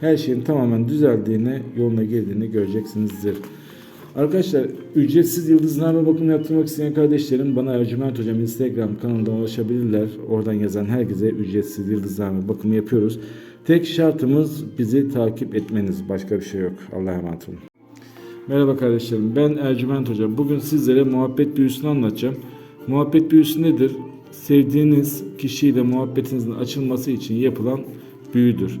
her şeyin tamamen düzeldiğini, yoluna girdiğini göreceksinizdir. Arkadaşlar ücretsiz yıldızname bakımı yaptırmak isteyen kardeşlerim bana Ercüment Hocam Instagram kanalından ulaşabilirler. Oradan yazan herkese ücretsiz yıldızname bakımı yapıyoruz. Tek şartımız bizi takip etmeniz. Başka bir şey yok. Allah'a emanet olun. Merhaba kardeşlerim ben Ercüment Hocam. Bugün sizlere muhabbet büyüsünü anlatacağım. Muhabbet büyüsü nedir? Sevdiğiniz kişiyle muhabbetinizin açılması için yapılan büyüdür.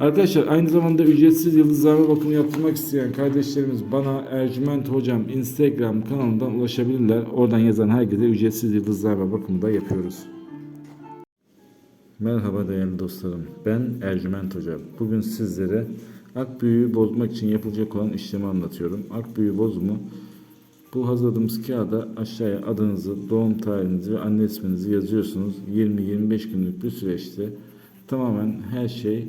Arkadaşlar aynı zamanda ücretsiz yıldızlama bakımı yaptırmak isteyen kardeşlerimiz bana Ercüment Hocam Instagram kanalından ulaşabilirler. Oradan yazan herkese ücretsiz yıldızlama bakımı da yapıyoruz. Merhaba değerli dostlarım. Ben Ercüment Hocam. Bugün sizlere ak büyüğü bozmak için yapılacak olan işlemi anlatıyorum. Ak büyü bozumu bu hazırladığımız kağıda aşağıya adınızı, doğum tarihinizi ve anne isminizi yazıyorsunuz. 20-25 günlük bir süreçte tamamen her şey